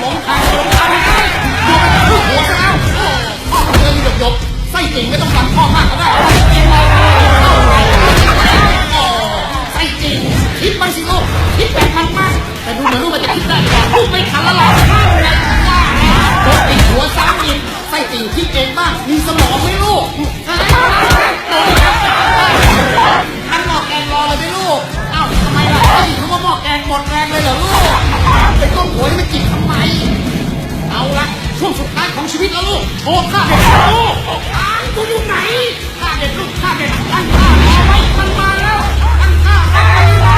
หลงทางหลงทางหลงทางหัวซะแล้วพ่อเดินหยบหยบไส้ริงไม่ต้องฟังพ่อมากก็ได้จรินอะไรเล้าไปไส้ติ่งคิดบ้าสิลูกคิดแบบมันมากแต่ดูเหมือนลูกมันจะคิดได้แต่ลูกไม่ทันแล้วหรอกข้าวเลยโดนติ่งหัวซ้ำอีกไส้ริงคิดเองบ้างมีสมองไหมลูกอันหมอกแกงรอเลยไหมลูกเอ้าทำไมล่ะไอ้เขามาหมอกแกงหมดแรงเลยเหรอลูก ช่วงสุดท้ายของชีวิตแล้วลูกโอ้ข้าเด็กลูกอ้างกูอยู่ไหนข้าเด็กลูกข้าเด็กตั้งข้ารอไว้มันมาแล้วตั้งข้าตั้งไว้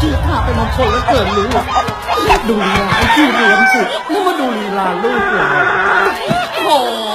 ชื่อข้าเป็นมงคลแล้วเกินหรือดูลีลาไอ้ที่เรียมสิแล้วมาดูลีลาลูกเราโอ้